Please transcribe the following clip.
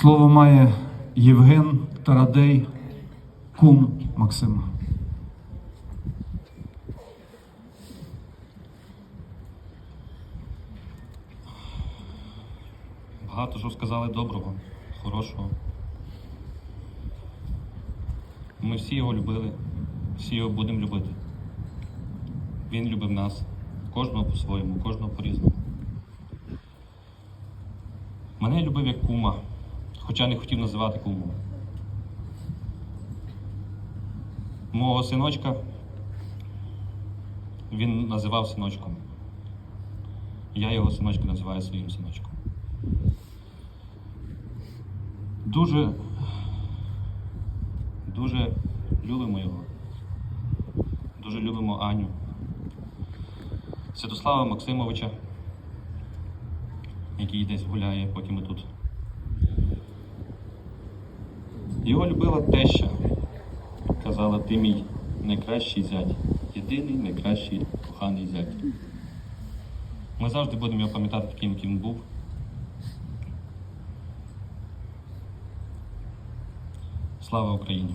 Слово має Євген Тарадей, кум Максима. Багато що сказали доброго, хорошого. Ми всі його любили, всі його будемо любити. Він любив нас, кожного по-своєму, кожного по-різному. Мене любив як кума, хоча не хотів називати кумом. Мого синочка він називав синочком. Я його синочка називаю своїм синочком. Дуже, дуже любимо його. Дуже любимо Аню. Святослава Максимовича, який десь гуляє, поки ми тут. Його любила теща. Казала, ти мій найкращий зять. Єдиний найкращий коханий зять. Ми завжди будемо його пам'ятати таким, яким був. Слава Україні!